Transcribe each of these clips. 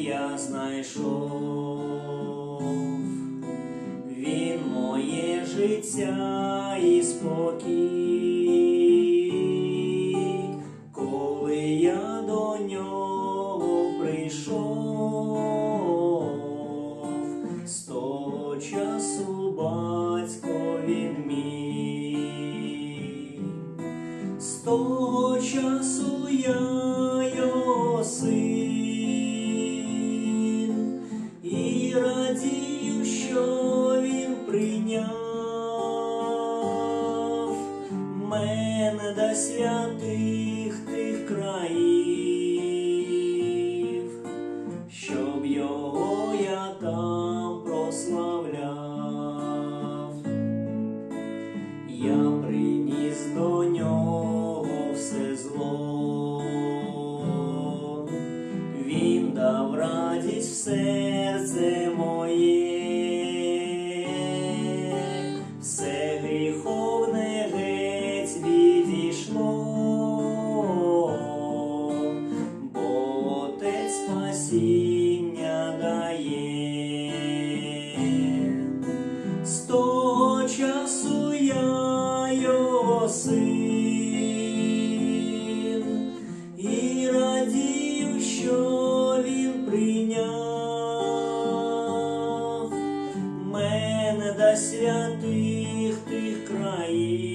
я знайшов, він моє життя і спокій, коли я до нього прийшов, з того часу батько він мій. З того часу я до святих тих країв, щоб його я там прославляв. Я приніс до нього все зло, він дав радість в серце моє, спасіння дає. З того часу я його син і радію, що він прийняв мене до святих тих країв,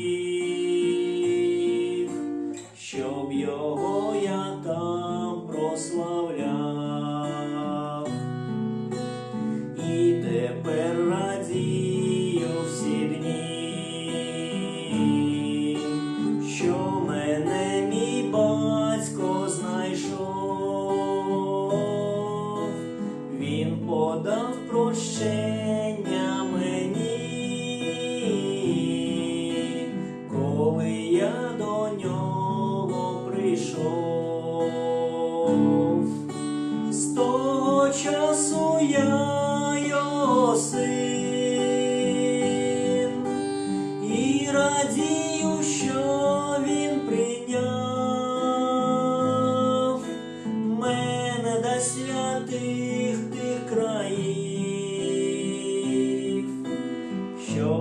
прощення мені, коли я до нього прийшов. З того часу я його син і радію,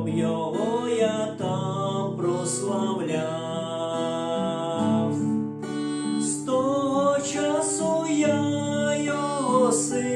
його я там прославляв. З того часу я його син